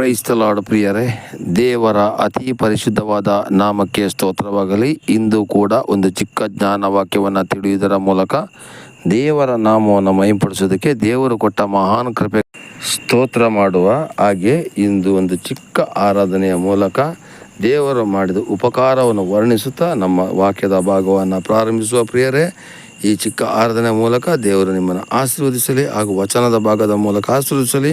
ಕ್ರೈಸ್ತಲಾಡು ಪ್ರಿಯರೇ. ದೇವರ ಅತಿ ಪರಿಶುದ್ಧವಾದ ನಾಮಕ್ಕೆ ಸ್ತೋತ್ರವಾಗಲಿ. ಇಂದು ಕೂಡ ಒಂದು ಚಿಕ್ಕ ಜ್ಞಾನವಾಕ್ಯವನ್ನು ತಿಳಿಯುವುದರ ಮೂಲಕ ದೇವರ ನಾಮವನ್ನು ಮೈಂಪಡಿಸೋದಕ್ಕೆ ದೇವರು ಕೊಟ್ಟ ಮಹಾನ್ ಕೃಪೆ. ಸ್ತೋತ್ರ ಮಾಡುವ ಹಾಗೆ ಇಂದು ಒಂದು ಚಿಕ್ಕ ಆರಾಧನೆಯ ಮೂಲಕ ದೇವರು ಮಾಡಿದ ಉಪಕಾರವನ್ನು ವರ್ಣಿಸುತ್ತಾ ನಮ್ಮ ವಾಕ್ಯದ ಭಾಗವನ್ನು ಪ್ರಾರಂಭಿಸುವ ಪ್ರಿಯರೇ. ಈ ಚಿಕ್ಕ ಆರಾಧನೆ ಮೂಲಕ ದೇವರು ನಿಮ್ಮನ್ನು ಆಶೀರ್ವದಿಸಲಿ ಹಾಗೂ ವಚನದ ಭಾಗದ ಮೂಲಕ ಆಶೀರ್ವದಿಸಲಿ.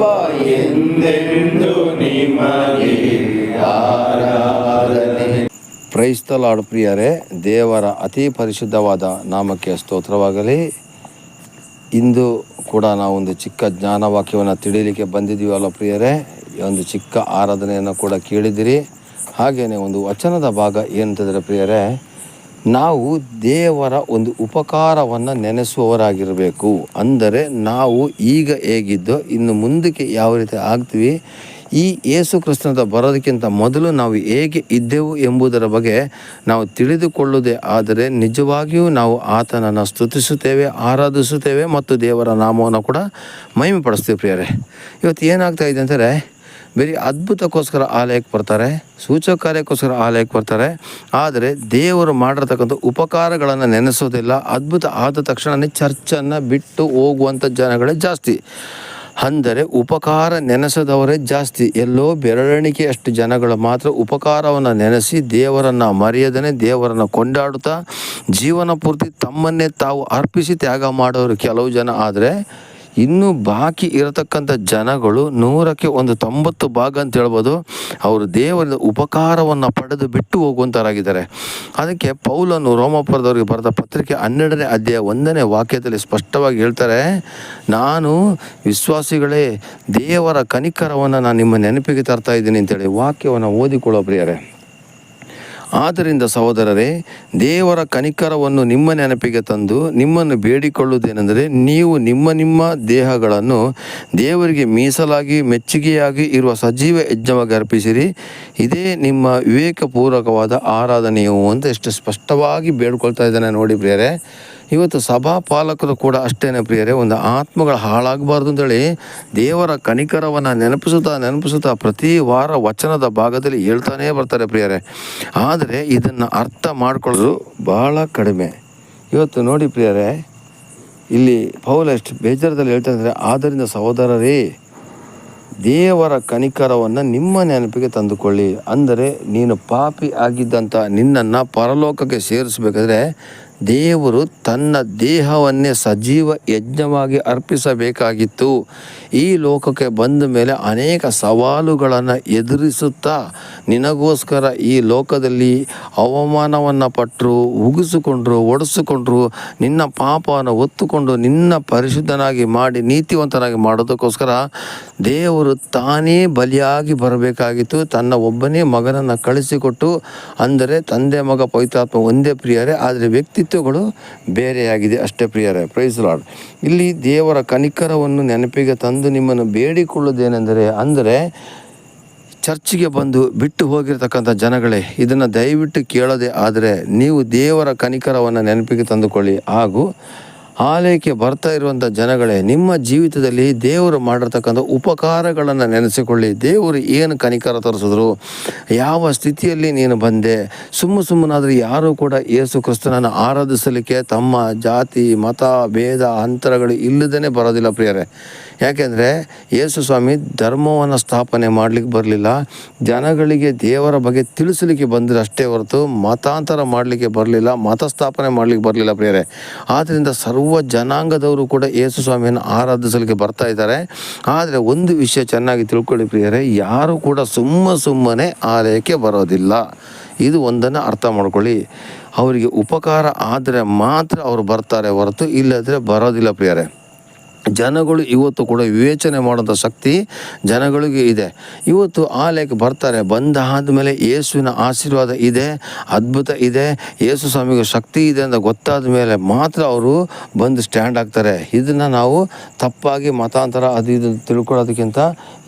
ಅಪ್ಪ ಎಂದೆಂದು ಪ್ರಿಯರೇ, ದೇವರ ಅತಿ ಪರಿಶುದ್ಧವಾದ ನಾಮಕ್ಕೆ ಸ್ತೋತ್ರವಾಗಲಿ. ಇಂದು ಕೂಡ ನಾವು ಒಂದು ಚಿಕ್ಕ ಜ್ಞಾನವಾಕ್ಯವನ್ನು ತಿಳಿಯಲಿಕ್ಕೆ ಬಂದಿದ್ದೀವಲ್ಲ ಪ್ರಿಯರೇ, ಒಂದು ಚಿಕ್ಕ ಆರಾಧನೆಯನ್ನು ಕೂಡ ಕೇಳಿದಿರಿ ಹಾಗೆಯೇ ಒಂದು ವಚನದ ಭಾಗ ಏನಂತಂದರೆ ಪ್ರಿಯರೇ ನಾವು ದೇವರ ಒಂದು ಉಪಕಾರವನ್ನು ನೆನೆಸುವವರಾಗಿರಬೇಕು. ಅಂದರೆ ನಾವು ಈಗ ಹೇಗಿದ್ದೋ ಇನ್ನು ಮುಂದಕ್ಕೆ ಯಾವ ರೀತಿ ಆಗ್ತೀವಿ, ಈ ಯೇಸು ಕೃಷ್ಣದ ಬರೋದಕ್ಕಿಂತ ಮೊದಲು ನಾವು ಹೇಗೆ ಇದ್ದೆವು ಎಂಬುದರ ಬಗ್ಗೆ ನಾವು ತಿಳಿದುಕೊಳ್ಳುವುದೇ ಆದರೆ ನಿಜವಾಗಿಯೂ ನಾವು ಆತನನ್ನು ಸ್ತುತಿಸುತ್ತೇವೆ, ಆರಾಧಿಸುತ್ತೇವೆ ಮತ್ತು ದೇವರ ನಾಮವನ್ನು ಕೂಡ ಮಹಿಮೆ ಪಡಿಸ್ತೀವಿ ಪ್ರಿಯರೇ. ಇವತ್ತು ಏನಾಗ್ತಾ ಇದೆ ಅಂದರೆ ಬರೀ ಅದ್ಭುತಕ್ಕೋಸ್ಕರ ಆಲಯಕ್ಕೆ ಬರ್ತಾರೆ, ಸೂಚಕ ಕಾರ್ಯಕ್ಕೋಸ್ಕರ ಆಲಯಕ್ಕೆ ಬರ್ತಾರೆ. ಆದರೆ ದೇವರು ಮಾಡಿರ್ತಕ್ಕಂಥ ಉಪಕಾರಗಳನ್ನು ನೆನೆಸೋದಿಲ್ಲ. ಅದ್ಭುತ ಆದ ತಕ್ಷಣವೇ ಚರ್ಚನ್ನು ಬಿಟ್ಟು ಹೋಗುವಂಥ ಜನಗಳೇ ಜಾಸ್ತಿ. ಅಂದರೆ ಉಪಕಾರ ನೆನೆಸದವರೇ ಜಾಸ್ತಿ. ಎಲ್ಲೋ ಬೆರಳೆಣಿಕೆಯಷ್ಟು ಜನಗಳು ಮಾತ್ರ ಉಪಕಾರವನ್ನು ನೆನೆಸಿ ದೇವರನ್ನು ಮರೆಯದೇ ದೇವರನ್ನು ಕೊಂಡಾಡುತ್ತಾ ಜೀವನ ಪೂರ್ತಿ ತಮ್ಮನ್ನೇ ತಾವು ಅರ್ಪಿಸಿ ತ್ಯಾಗ ಮಾಡೋರು ಕೆಲವು ಜನ. ಆದರೆ ಇನ್ನು ಬಾಕಿ ಇರತಕ್ಕಂಥ ಜನಗಳು ನೂರಕ್ಕೆ ಒಂದು ತೊಂಬತ್ತು ಭಾಗ ಅಂತ ಹೇಳ್ಬೋದು, ಅವರು ದೇವರ ಉಪಕಾರವನ್ನು ಪಡೆದು ಬಿಟ್ಟು ಹೋಗುವಂಥರಾಗಿದ್ದಾರೆ ಅದಕ್ಕೆ ಪೌಲನ್ನು ರೋಮಪುರದವರಿಗೆ ಬರೆದ ಪತ್ರಿಕೆ ಹನ್ನೆರಡನೇ ಅಧ್ಯಾಯ ಒಂದನೇ ವಾಕ್ಯದಲ್ಲಿ ಸ್ಪಷ್ಟವಾಗಿ ಹೇಳ್ತಾರೆ, ನಾನು ವಿಶ್ವಾಸಿಗಳೇ, ದೇವರ ಕನಿಕರವನ್ನು ನಾನು ನಿಮ್ಮ ನೆನಪಿಗೆ ತರ್ತಾ ಇದ್ದೀನಿ ಅಂತೇಳಿ ವಾಕ್ಯವನ್ನು ಓದಿಕೊಳ್ಳೋ ಪ್ರಿಯರೇ. ಆದ್ದರಿಂದ ಸಹೋದರರೇ, ದೇವರ ಕನಿಕರವನ್ನು ನಿಮ್ಮ ನೆನಪಿಗೆ ತಂದು ನಿಮ್ಮನ್ನು ಬೇಡಿಕೊಳ್ಳುವುದೇನೆಂದರೆ ನೀವು ನಿಮ್ಮ ನಿಮ್ಮ ದೇಹಗಳನ್ನು ದೇವರಿಗೆ ಮೀಸಲಾಗಿ, ಮೆಚ್ಚುಗೆಯಾಗಿ ಇರುವ ಸಜೀವ ಯಜ್ಞವಾಗಿ ಅರ್ಪಿಸಿರಿ. ಇದೇ ನಿಮ್ಮ ವಿವೇಕಪೂರ್ವಕವಾದ ಆರಾಧನೆಯು ಅಂತ ಎಷ್ಟು ಸ್ಪಷ್ಟವಾಗಿ ಬೇಡ್ಕೊಳ್ತಾ ಇದ್ದಾನೆ ನೋಡಿ ಪ್ರಿಯರೇ. ಇವತ್ತು ಸಭಾ ಪಾಲಕರು ಕೂಡ ಅಷ್ಟೇನೆ ಪ್ರಿಯರೇ, ಒಂದು ಆತ್ಮಗಳು ಹಾಳಾಗಬಾರ್ದು ಅಂತೇಳಿ ದೇವರ ಕನಿಕರವನ್ನು ನೆನಪಿಸುತ್ತಾ ನೆನಪಿಸುತ್ತಾ ಪ್ರತಿ ವಾರ ವಚನದ ಭಾಗದಲ್ಲಿ ಹೇಳ್ತಾನೇ ಬರ್ತಾರೆ ಪ್ರಿಯರೇ. ಆದರೆ ಇದನ್ನು ಅರ್ಥ ಮಾಡಿಕೊಳ್ಳೋದು ಬಹಳ ಕಡಿಮೆ. ಇವತ್ತು ನೋಡಿ ಪ್ರಿಯರೇ, ಇಲ್ಲಿ ಪೌಲ ಎಷ್ಟು ಬೇಜಾರದಲ್ಲಿ ಹೇಳ್ತಾ ಇದ್ದಾರೆ, ಆದ್ದರಿಂದ ಸಹೋದರರೇ, ದೇವರ ಕನಿಕರವನ್ನು ನಿಮ್ಮ ನೆನಪಿಗೆ ತಂದುಕೊಳ್ಳಿ. ಅಂದರೆ ನೀನು ಪಾಪಿ ಆಗಿದ್ದಂಥ ನಿನ್ನನ್ನು ಪರಲೋಕಕ್ಕೆ ಸೇರಿಸಬೇಕಾದ್ರೆ ದೇವರು ತನ್ನ ದೇಹವನ್ನೇ ಸಜೀವ ಯಜ್ಞವಾಗಿ ಅರ್ಪಿಸಬೇಕಾಗಿತ್ತು. ಈ ಲೋಕಕ್ಕೆ ಬಂದ ಮೇಲೆ ಅನೇಕ ಸವಾಲುಗಳನ್ನು ಎದುರಿಸುತ್ತಾ ನಿನಗೋಸ್ಕರ ಈ ಲೋಕದಲ್ಲಿ ಅವಮಾನವನ್ನು ಪಟ್ಟರು, ಉಗಿಸಿಕೊಂಡ್ರು, ಒಡಿಸಿಕೊಂಡ್ರು, ನಿನ್ನ ಪಾಪವನ್ನು ಒತ್ತುಕೊಂಡು ನಿನ್ನ ಪರಿಶುದ್ಧನಾಗಿ ಮಾಡಿ, ನೀತಿವಂತನಾಗಿ ಮಾಡೋದಕ್ಕೋಸ್ಕರ ದೇವರು ತಾನೇ ಬಲಿಯಾಗಿ ಬರಬೇಕಾಗಿತ್ತು. ತನ್ನ ಒಬ್ಬನೇ ಮಗನನ್ನು ಕಳಿಸಿಕೊಟ್ಟು, ಅಂದರೆ ತಂದೆ ಮಗ ಪವಿತ್ರಾತ್ಮ ಒಂದೇ ಪ್ರಿಯರೇ, ಆದರೆ ವ್ಯಕ್ತಿತ್ವಗಳು ಬೇರೆಯಾಗಿದೆ. ಅಷ್ಟೇ ಪ್ರಿಯರೇ ಪ್ರೈಸ್ ಲಾಡ್ ಇಲ್ಲಿ ದೇವರ ಕನಿಕರವನ್ನು ನೆನಪಿಗೆ ತಂದು ನಿಮ್ಮನ್ನು ಬೇಡಿಕೊಳ್ಳೋದೇನೆಂದರೆ, ಅಂದರೆ ಚರ್ಚಿಗೆ ಬಂದು ಬಿಟ್ಟು ಹೋಗಿರ್ತಕ್ಕಂಥ ಜನಗಳೇ, ಇದನ್ನು ದಯವಿಟ್ಟು ಕೇಳೋದೇ ಆದರೆ ನೀವು ದೇವರ ಕನಿಕರವನ್ನು ನೆನಪಿಗೆ ತಂದುಕೊಳ್ಳಿ. ಹಾಗೂ ಆಲಯಕ್ಕೆ ಬರ್ತಾ ಇರುವಂಥ ಜನಗಳೇ, ನಿಮ್ಮ ಜೀವಿತದಲ್ಲಿ ದೇವರು ಮಾಡಿರ್ತಕ್ಕಂಥ ಉಪಕಾರಗಳನ್ನು ನೆನೆಸಿಕೊಳ್ಳಿ. ದೇವರು ಏನು ಕನಿಕರ ತರಿಸಿದ್ರು, ಯಾವ ಸ್ಥಿತಿಯಲ್ಲಿ ನೀನು ಬಂದೆ, ಸುಮ್ಮ ಸುಮ್ಮನಾದರೂ ಯಾರೂ ಕೂಡ ಯೇಸು ಕ್ರಿಸ್ತನನ್ನು ಆರಾಧಿಸಲಿಕ್ಕೆ ತಮ್ಮ ಜಾತಿ, ಮತ, ಭೇದ, ಅಂತರಗಳು ಇಲ್ಲದೇ ಬರೋದಿಲ್ಲ ಪ್ರಿಯರೇ. ಯಾಕೆಂದರೆ ಯೇಸು ಸ್ವಾಮಿ ಧರ್ಮವನ್ನು ಸ್ಥಾಪನೆ ಮಾಡಲಿಕ್ಕೆ ಬರಲಿಲ್ಲ. ಜನಗಳಿಗೆ ದೇವರ ಬಗ್ಗೆ ತಿಳಿಸಲಿಕ್ಕೆ ಬಂದರೆ ಅಷ್ಟೇ ಹೊರತು ಮತಾಂತರ ಮಾಡಲಿಕ್ಕೆ ಬರಲಿಲ್ಲ ಮತ ಸ್ಥಾಪನೆ ಮಾಡಲಿಕ್ಕೆ ಬರಲಿಲ್ಲ ಪ್ರಿಯರೇ. ಆದ್ದರಿಂದ ಸರ್ವ ಜನಾಂಗದವರು ಕೂಡ ಯೇಸು ಸ್ವಾಮಿಯನ್ನು ಆರಾಧಿಸಲಿಕ್ಕೆ ಬರ್ತಾ ಇದ್ದಾರೆ. ಆದರೆ ಒಂದು ವಿಷಯ ಚೆನ್ನಾಗಿ ತಿಳ್ಕೊಳ್ಳಿ ಪ್ರಿಯರೇ, ಯಾರು ಕೂಡ ಸುಮ್ಮ ಸುಮ್ಮನೆ ಆಲಯಕ್ಕೆ ಬರೋದಿಲ್ಲ. ಇದು ಒಂದನ್ನು ಅರ್ಥ ಮಾಡ್ಕೊಳ್ಳಿ. ಅವರಿಗೆ ಉಪಕಾರ ಆದರೆ ಮಾತ್ರ ಅವರು ಬರ್ತಾರೆ ಹೊರತು ಇಲ್ಲದ್ರೆ ಬರೋದಿಲ್ಲ ಪ್ರಿಯರೇ. ಜನಗಳು ಇವತ್ತು ಕೂಡ ವಿವೇಚನೆ ಮಾಡೋಂಥ ಶಕ್ತಿ ಜನಗಳಿಗೆ ಇದೆ. ಇವತ್ತು ಆ ಲೆಕ್ಕ ಬರ್ತಾರೆ. ಬಂದಾದ ಮೇಲೆ ಯೇಸುವಿನ ಆಶೀರ್ವಾದ ಇದೆ, ಅದ್ಭುತ ಇದೆ, ಯೇಸು ಸ್ವಾಮಿಗೆ ಶಕ್ತಿ ಇದೆ ಅಂತ ಗೊತ್ತಾದ ಮೇಲೆ ಮಾತ್ರ ಅವರು ಬಂದು ಸ್ಟ್ಯಾಂಡ್ ಆಗ್ತಾರೆ ಇದನ್ನು ನಾವು ತಪ್ಪಾಗಿ ಮತಾಂತರ ಅದು ಇದು ತಿಳ್ಕೊಳ್ಳೋದಕ್ಕಿಂತ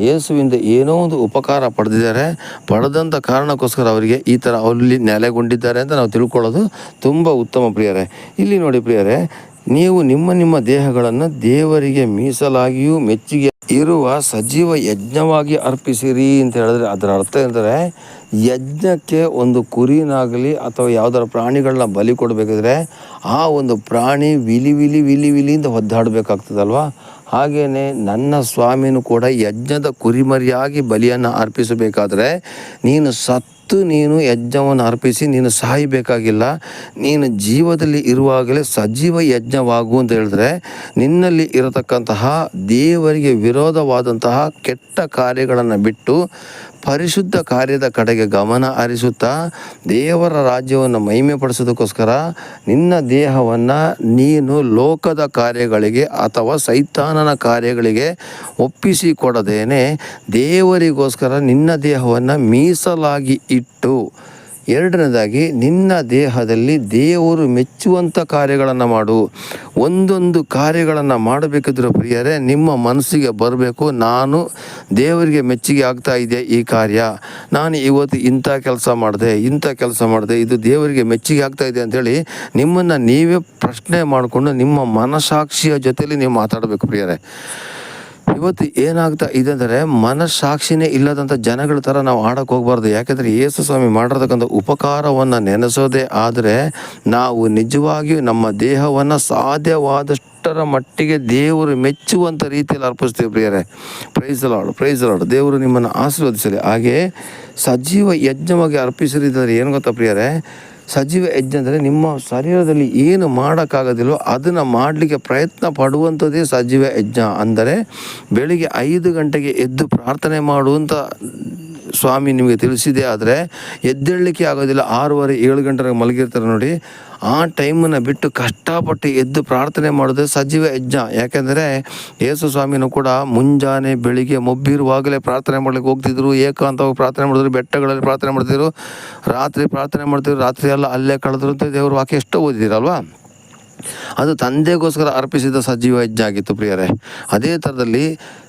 ಯೇಸುವಿಂದ ಏನೋ ಒಂದು ಉಪಕಾರ ಪಡೆದಿದ್ದಾರೆ. ಪಡೆದಂಥ ಕಾರಣಕ್ಕೋಸ್ಕರ ಅವರಿಗೆ ಈ ಥರ ಅಲ್ಲಿ ನೆಲೆಗೊಂಡಿದ್ದಾರೆ ಅಂತ ನಾವು ತಿಳ್ಕೊಳ್ಳೋದು ತುಂಬ ಉತ್ತಮ ಪ್ರಿಯರೇ. ಇಲ್ಲಿ ನೋಡಿ ಪ್ರಿಯರೇ ನೀವು ನಿಮ್ಮ ನಿಮ್ಮ ದೇಹಗಳನ್ನು ದೇವರಿಗೆ ಮೀಸಲಾಗಿಯೂ ಮೆಚ್ಚುಗೆ ಇರುವ ಸಜೀವ ಯಜ್ಞವಾಗಿ ಅರ್ಪಿಸಿರಿ ಅಂತ ಹೇಳಿದ್ರೆ ಅದರ ಅರ್ಥ ಎಂದರೆ ಯಜ್ಞಕ್ಕೆ ಒಂದು ಕುರಿನಾಗಲಿ ಅಥವಾ ಯಾವ್ದಾರ ಪ್ರಾಣಿಗಳನ್ನ ಬಲಿ ಕೊಡಬೇಕಿದ್ರೆ ಆ ಒಂದು ಪ್ರಾಣಿ ವಿಲಿ ವಿಲಿ ವಿಲಿ ವಿಲಿಯಿಂದ ಒದ್ದಾಡಬೇಕಾಗ್ತದಲ್ವ? ಹಾಗೆಯೇ ನನ್ನ ಸ್ವಾಮಿನೂ ಕೂಡ ಯಜ್ಞದ ಕುರಿಮರಿಯಾಗಿ ಬಲಿಯನ್ನು ಅರ್ಪಿಸಬೇಕಾದ್ರೆ ನೀನು ಸತ್ತು ನೀನು ಯಜ್ಞವನ್ನು ಅರ್ಪಿಸಿ ನೀನು ಸಾಯಬೇಕಾಗಿಲ್ಲ ನೀನು ಜೀವದಲ್ಲಿ ಇರುವಾಗಲೇ ಸಜೀವ ಯಜ್ಞವಾಗು ಅಂತ ಹೇಳಿದ್ರೆ ನಿನ್ನಲ್ಲಿ ಇರತಕ್ಕಂತಹ ದೇವರಿಗೆ ವಿರೋಧವಾದಂತಹ ಕೆಟ್ಟ ಕಾರ್ಯಗಳನ್ನು ಬಿಟ್ಟು ಪರಿಶುದ್ಧ ಕಾರ್ಯದ ಕಡೆಗೆ ಗಮನ ಹರಿಸುತ್ತಾ ದೇವರ ರಾಜ್ಯವನ್ನು ಮಹಿಮೆ ಪಡಿಸೋದಕ್ಕೋಸ್ಕರ ನಿನ್ನ ದೇಹವನ್ನು ನೀನು ಲೋಕದ ಕಾರ್ಯಗಳಿಗೆ ಅಥವಾ ಸೈತಾನನ ಕಾರ್ಯಗಳಿಗೆ ಒಪ್ಪಿಸಿ ಕೊಡದೇನೆ ದೇವರಿಗೋಸ್ಕರ ನಿನ್ನ ದೇಹವನ್ನು ಮೀಸಲಾಗಿ ಇಟ್ಟು ಎರಡನೇದಾಗಿ, ನಿನ್ನ ದೇಹದಲ್ಲಿ ದೇವರು ಮೆಚ್ಚುವಂಥ ಕಾರ್ಯಗಳನ್ನು ಮಾಡು. ಒಂದೊಂದು ಕಾರ್ಯಗಳನ್ನು ಮಾಡಬೇಕಿದ್ರೆ ಪ್ರಿಯರೇ, ನಿಮ್ಮ ಮನಸ್ಸಿಗೆ ಬರಬೇಕು, ನಾನು ದೇವರಿಗೆ ಮೆಚ್ಚುಗೆ ಆಗ್ತಾ ಇದೆ ಈ ಕಾರ್ಯ. ನಾನು ಇವತ್ತು ಇಂಥ ಕೆಲಸ ಮಾಡಿದೆ, ಇಂಥ ಕೆಲಸ ಮಾಡಿದೆ, ಇದು ದೇವರಿಗೆ ಮೆಚ್ಚುಗೆ ಆಗ್ತಾ ಇದೆ ಅಂಥೇಳಿ ನಿಮ್ಮನ್ನು ನೀವೇ ಪ್ರಶ್ನೆ ಮಾಡಿಕೊಂಡು ನಿಮ್ಮ ಮನಸಾಕ್ಷಿಯ ಜೊತೆಯಲ್ಲಿ ನೀವು ಮಾತಾಡಬೇಕು ಪ್ರಿಯರೇ. ಇವತ್ತು ಏನಾಗ್ತಾ ಇದೆ ಅಂದರೆ ಮನಸ್ಸಾಕ್ಷಿನೇ ಇಲ್ಲದಂಥ ಜನಗಳ ಥರ ನಾವು ಆಡಕ್ಕೆ ಹೋಗ್ಬಾರ್ದು. ಯಾಕೆಂದರೆ ಯೇಸು ಸ್ವಾಮಿ ಮಾಡಿರ್ತಕ್ಕಂಥ ಉಪಕಾರವನ್ನು ನೆನೆಸೋದೇ ಆದರೆ ನಾವು ನಿಜವಾಗಿಯೂ ನಮ್ಮ ದೇಹವನ್ನು ಸಾಧ್ಯವಾದಷ್ಟರ ಮಟ್ಟಿಗೆ ದೇವರು ಮೆಚ್ಚುವಂಥ ರೀತಿಯಲ್ಲಿ ಅರ್ಪಿಸ್ತೀವಿ ಪ್ರಿಯರೇ. ಪ್ರೈಸ್ ಲಾಡು ಪ್ರೈಸ್ ಲಾಡು ದೇವರು ನಿಮ್ಮನ್ನು ಆಶೀರ್ವದಿಸಲಿ. ಹಾಗೆ ಸಜೀವ ಯಜ್ಞವಾಗಿ ಅರ್ಪಿಸಿದ್ರೆ ಏನು ಗೊತ್ತಾ ಪ್ರಿಯರೇ? ಸಜೀವ ಯಜ್ಞ ಅಂದರೆ ನಿಮ್ಮ ಶರೀರದಲ್ಲಿ ಏನು ಮಾಡೋಕ್ಕಾಗೋದಿಲ್ಲೋ ಅದನ್ನು ಮಾಡಲಿಕ್ಕೆ ಪ್ರಯತ್ನ ಪಡುವಂಥದ್ದೇ ಸಜೀವ ಯಜ್ಞ. ಅಂದರೆ ಬೆಳಿಗ್ಗೆ ಐದು ಗಂಟೆಗೆ ಎದ್ದು ಪ್ರಾರ್ಥನೆ ಮಾಡುವಂಥ ಸ್ವಾಮಿ ನಿಮಗೆ ತಿಳಿಸಿದೆ, ಆದರೆ ಎದ್ದೇಳಲಿಕ್ಕೆ ಆಗೋದಿಲ್ಲ. ಆರೂವರೆ, ಏಳು ಗಂಟೆಗೆ ಮಲಗಿರ್ತಾರೆ ನೋಡಿ. ಆ ಟೈಮನ್ನು ಬಿಟ್ಟು ಕಷ್ಟಪಟ್ಟು ಎದ್ದು ಪ್ರಾರ್ಥನೆ ಮಾಡೋದು ಸಜೀವ ಯಜ್ಞ. ಯಾಕೆಂದರೆ ಯೇಸು ಸ್ವಾಮಿನೂ ಕೂಡ ಮುಂಜಾನೆ ಬೆಳಿಗ್ಗೆ ಮೊಬ್ಬಿರುವಾಗಲೇ ಪ್ರಾರ್ಥನೆ ಮಾಡ್ಲಿಕ್ಕೆ ಹೋಗ್ತಿದ್ರು. ಏಕಾಂತವಾಗಿ ಪ್ರಾರ್ಥನೆ ಮಾಡಿದ್ರು, ಬೆಟ್ಟಗಳಲ್ಲಿ ಪ್ರಾರ್ಥನೆ ಮಾಡ್ತಿದ್ರು. ರಾತ್ರಿ ಪ್ರಾರ್ಥನೆ ಮಾಡ್ತಿದ್ರು, ರಾತ್ರಿ ಎಲ್ಲ ಅಲ್ಲೇ ಕಳೆದ್ರು ಅಂತ ದೇವರು ವಾಕ್ಯ ಎಷ್ಟು ಓದಿದ್ದೀರಲ್ವಾ? ಅದು ತಂದೆಗೋಸ್ಕರ ಅರ್ಪಿಸಿದ ಸಜೀವ ಯಜ್ಞ ಆಗಿತ್ತು ಪ್ರಿಯರೇ. ಅದೇ ಥರದಲ್ಲಿ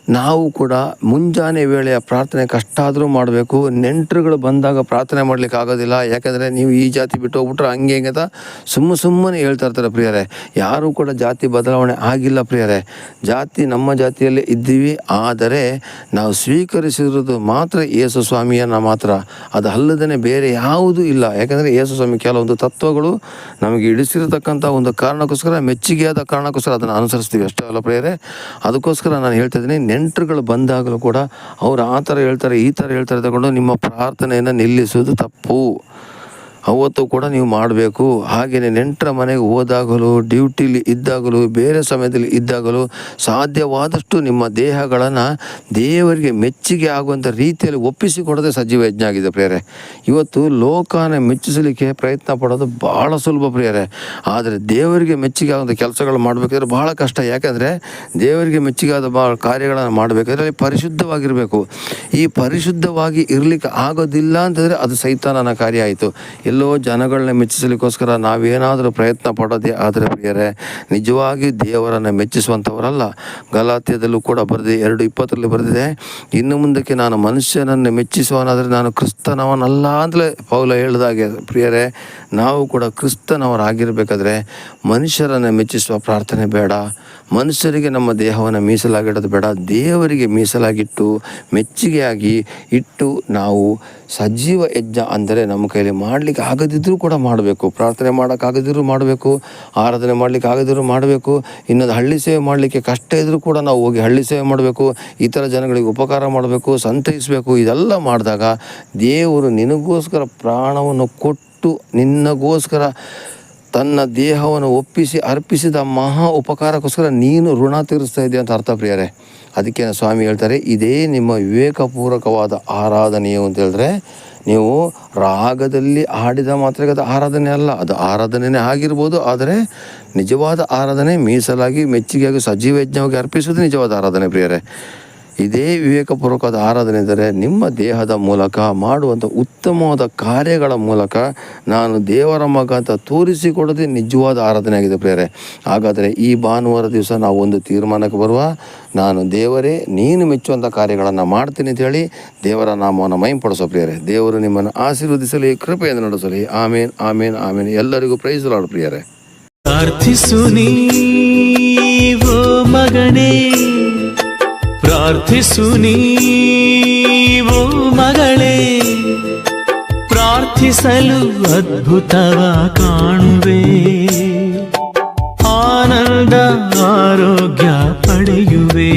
ನಾವು ಕೂಡ ಮುಂಜಾನೆ ವೇಳೆಯ ಪ್ರಾರ್ಥನೆ ಕಷ್ಟ ಆದರೂ ಮಾಡಬೇಕು. ನೆಂಟರುಗಳು ಬಂದಾಗ ಪ್ರಾರ್ಥನೆ ಮಾಡ್ಲಿಕ್ಕೆ ಆಗೋದಿಲ್ಲ. ಯಾಕಂದರೆ ನೀವು ಈ ಜಾತಿ ಬಿಟ್ಟು ಹೋಗ್ಬಿಟ್ರೆ ಹಂಗೆ ಹಿಂಗೆ ಅಂತ ಸುಮ್ಮ ಸುಮ್ಮನೆ ಹೇಳ್ತಾ ಇರ್ತಾರೆ ಪ್ರಿಯರೇ. ಯಾರೂ ಕೂಡ ಜಾತಿ ಬದಲಾವಣೆ ಆಗಿಲ್ಲ ಪ್ರಿಯರೇ. ಜಾತಿ ನಮ್ಮ ಜಾತಿಯಲ್ಲೇ ಇದ್ದೀವಿ. ಆದರೆ ನಾವು ಸ್ವೀಕರಿಸಿರೋದು ಮಾತ್ರ ಯೇಸು ಸ್ವಾಮಿಯನ್ನು ಮಾತ್ರ. ಅದು ಅಲ್ಲದೇ ಬೇರೆ ಯಾವುದೂ ಇಲ್ಲ. ಯಾಕಂದರೆ ಯೇಸು ಸ್ವಾಮಿ ಕೆಲವೊಂದು ತತ್ವಗಳು ನಮಗೆ ಇಡಿಸಿರತಕ್ಕಂಥ ಒಂದು ಕಾರಣಕ್ಕೋಸ್ಕರ, ಮೆಚ್ಚುಗೆಯಾದ ಕಾರಣಕ್ಕೋಸ್ಕರ ಅದನ್ನು ಅನುಸರಿಸ್ತೀವಿ ಅಷ್ಟೇ ಅಲ್ಲ ಪ್ರಿಯರೇ. ಅದಕ್ಕೋಸ್ಕರ ನಾನು ಹೇಳ್ತಾ ಇದ್ದೀನಿ ನೆಂಟರುಗಳು ಬಂದಾಗಲೂ ಕೂಡ ಅವ್ರು ಆ ಥರ ಹೇಳ್ತಾರೆ, ಈ ಥರ ಹೇಳ್ತಾರೆ ತಗೊಂಡು ನಿಮ್ಮ ಪ್ರಾರ್ಥನೆಯನ್ನು ನಿಲ್ಲಿಸೋದು ತಪ್ಪು. ಅವತ್ತು ಕೂಡ ನೀವು ಮಾಡಬೇಕು. ಹಾಗೆಯೇ ನೆಂಟರ ಮನೆಗೆ ಹೋದಾಗಲೂ, ಡ್ಯೂಟಿಲಿ ಇದ್ದಾಗಲೂ, ಬೇರೆ ಸಮಯದಲ್ಲಿ ಇದ್ದಾಗಲೂ ಸಾಧ್ಯವಾದಷ್ಟು ನಿಮ್ಮ ದೇಹಗಳನ್ನು ದೇವರಿಗೆ ಮೆಚ್ಚುಗೆ ಆಗುವಂಥ ರೀತಿಯಲ್ಲಿ ಒಪ್ಪಿಸಿಕೊಡೋದೇ ಸಜೀವ ಯಜ್ಞ ಆಗಿದೆ ಪ್ರಿಯರೇ. ಇವತ್ತು ಲೋಕನ ಮೆಚ್ಚಿಸಲಿಕ್ಕೆ ಪ್ರಯತ್ನ ಪಡೋದು ಭಾಳ ಸುಲಭ ಪ್ರಿಯರೇ. ಆದರೆ ದೇವರಿಗೆ ಮೆಚ್ಚುಗೆ ಆಗುವಂಥ ಕೆಲಸಗಳು ಮಾಡಬೇಕಾದ್ರೆ ಭಾಳ ಕಷ್ಟ. ಯಾಕೆಂದರೆ ದೇವರಿಗೆ ಮೆಚ್ಚುಗೆ ಆದ ಭಾಳ ಕಾರ್ಯಗಳನ್ನು ಮಾಡಬೇಕಾದ್ರೆ ಅಲ್ಲಿ ಪರಿಶುದ್ಧವಾಗಿರಬೇಕು. ಈ ಪರಿಶುದ್ಧವಾಗಿ ಇರಲಿಕ್ಕೆ ಆಗೋದಿಲ್ಲ ಅಂತಂದರೆ ಅದು ಸೈತಾನನ ಕಾರ್ಯ ಆಯಿತು. ಎಲ್ಲೋ ಜನಗಳನ್ನ ಮೆಚ್ಚಿಸಲಿಕ್ಕೋಸ್ಕರ ನಾವೇನಾದರೂ ಪ್ರಯತ್ನ ಪಡೋದೇ ಆದರೆ ಪ್ರಿಯರೇ, ನಿಜವಾಗಿ ದೇವರನ್ನು ಮೆಚ್ಚಿಸುವಂಥವರಲ್ಲ. ಗಲಾತ್ಯದಲ್ಲೂ ಕೂಡ ಬರೆದಿದೆ, ಎರಡು ಇಪ್ಪತ್ತರಲ್ಲಿ ಬರೆದಿದೆ, ಇನ್ನು ಮುಂದಕ್ಕೆ ನಾನು ಮನುಷ್ಯನನ್ನು ಮೆಚ್ಚಿಸುವನಾದರೆ ನಾನು ಕ್ರಿಸ್ತನವನಲ್ಲ ಅಂತಲೇ ಪೌಲ ಹೇಳಿದಾಗೆ ಪ್ರಿಯರೇ, ನಾವು ಕೂಡ ಕ್ರಿಸ್ತನವರಾಗಿರಬೇಕಾದ್ರೆ ಮನುಷ್ಯರನ್ನು ಮೆಚ್ಚಿಸುವ ಪ್ರಾರ್ಥನೆ ಬೇಡ. ಮನುಷ್ಯರಿಗೆ ನಮ್ಮ ದೇಹವನ್ನು ಮೀಸಲಾಗಿಡೋದು ಬೇಡ. ದೇವರಿಗೆ ಮೀಸಲಾಗಿಟ್ಟು, ಮೆಚ್ಚುಗೆಯಾಗಿ ಇಟ್ಟು ನಾವು ಸಜೀವ ಯಜ್ಞ ಅಂದರೆ ನಮ್ಮ ಕೈಯಲ್ಲಿ ಮಾಡಲಿಕ್ಕೆ ಆಗದಿದ್ದರೂ ಕೂಡ ಮಾಡಬೇಕು. ಪ್ರಾರ್ಥನೆ ಮಾಡೋಕ್ಕಾಗದಿದ್ರೂ ಮಾಡಬೇಕು. ಆರಾಧನೆ ಮಾಡಲಿಕ್ಕೆ ಆಗದಿದ್ರೂ ಮಾಡಬೇಕು. ಇನ್ನೊಂದು ಹಳ್ಳಿ ಸೇವೆ ಮಾಡಲಿಕ್ಕೆ ಕಷ್ಟ ಇದ್ದರೂ ಕೂಡ ನಾವು ಹೋಗಿ ಹಳ್ಳಿ ಸೇವೆ ಮಾಡಬೇಕು. ಇತರ ಜನಗಳಿಗೆ ಉಪಕಾರ ಮಾಡಬೇಕು, ಸಂತೈಸಬೇಕು. ಇದೆಲ್ಲ ಮಾಡಿದಾಗ ದೇವರು ನಿನಗೋಸ್ಕರ ಪ್ರಾಣವನ್ನು ಕೊಟ್ಟು ನಿನ್ನಗೋಸ್ಕರ ತನ್ನ ದೇಹವನ್ನು ಒಪ್ಪಿಸಿ, ಅರ್ಪಿಸಿದ ಮಹಾ ಉಪಕಾರಕ್ಕೋಸ್ಕರ ನೀನು ಋಣ ತೀರಿಸ್ತಾ ಇದೆಯಾ ಅಂತ ಅರ್ಥ ಪ್ರಿಯರೇ. ಅದಕ್ಕೆ ಸ್ವಾಮಿ ಹೇಳ್ತಾರೆ, ಇದೇ ನಿಮ್ಮ ವಿವೇಕಪೂರ್ವಕವಾದ ಆರಾಧನೆಯು ಅಂತ ಹೇಳಿದ್ರೆ ನೀವು ರಾಗದಲ್ಲಿ ಹಾಡಿದ ಮಾತ್ರಕ್ಕೆ ಅದು ಆರಾಧನೆ ಅಲ್ಲ. ಅದು ಆರಾಧನೆನೇ ಆಗಿರ್ಬೋದು, ಆದರೆ ನಿಜವಾದ ಆರಾಧನೆ ಮೀಸಲಾಗಿ, ಮೆಚ್ಚುಗೆಯಾಗಿ, ಸಜೀವ ಯಜ್ಞವಾಗಿ ಅರ್ಪಿಸುವುದು ನಿಜವಾದ ಆರಾಧನೆ ಪ್ರಿಯರೇ. ಇದೇ ವಿವೇಕಪೂರ್ವಕದ ಆರಾಧನೆ ಎಂದರೆ ನಿಮ್ಮ ದೇಹದ ಮೂಲಕ ಮಾಡುವಂಥ ಉತ್ತಮವಾದ ಕಾರ್ಯಗಳ ಮೂಲಕ ನಾನು ದೇವರ ಮಗ ಅಂತ ತೋರಿಸಿಕೊಡೋದೇ ನಿಜವಾದ ಆರಾಧನೆ ಆಗಿದೆ ಪ್ರಿಯರೇ. ಹಾಗಾದರೆ ಈ ಭಾನುವಾರ ದಿವಸ ನಾವು ಒಂದು ತೀರ್ಮಾನಕ್ಕೆ ಬರುವ. ನಾನು ದೇವರೇ, ನೀನು ಮೆಚ್ಚುವಂಥ ಕಾರ್ಯಗಳನ್ನು ಮಾಡ್ತೀನಿ ಅಂತ ಹೇಳಿ ದೇವರ ನಾಮವನ್ನು ಮೈಂಪಡಿಸೋ ಪ್ರಿಯರೇ. ದೇವರು ನಿಮ್ಮನ್ನು ಆಶೀರ್ವದಿಸಲಿ ಕೃಪೆಯನ್ನು ನಡೆಸಲಿ. ಆಮೇನ್ ಆಮೇನ್ ಆಮೇನ್. ಎಲ್ಲರಿಗೂ ಪ್ರೈಸಲಾಡು ಪ್ರಿಯರೇ. ಪ್ರಾರ್ಥಿಸು ಮಗನೇ. ಪ್ರಾರ್ಥಿಸು ನೀವು ಮಗಳೇ ಪ್ರಾರ್ಥಿಸಲು ಅದ್ಭುತವ ಕಾಣುವೆ ಆನಂದ ಆರೋಗ್ಯ ಪಡೆಯುವೆ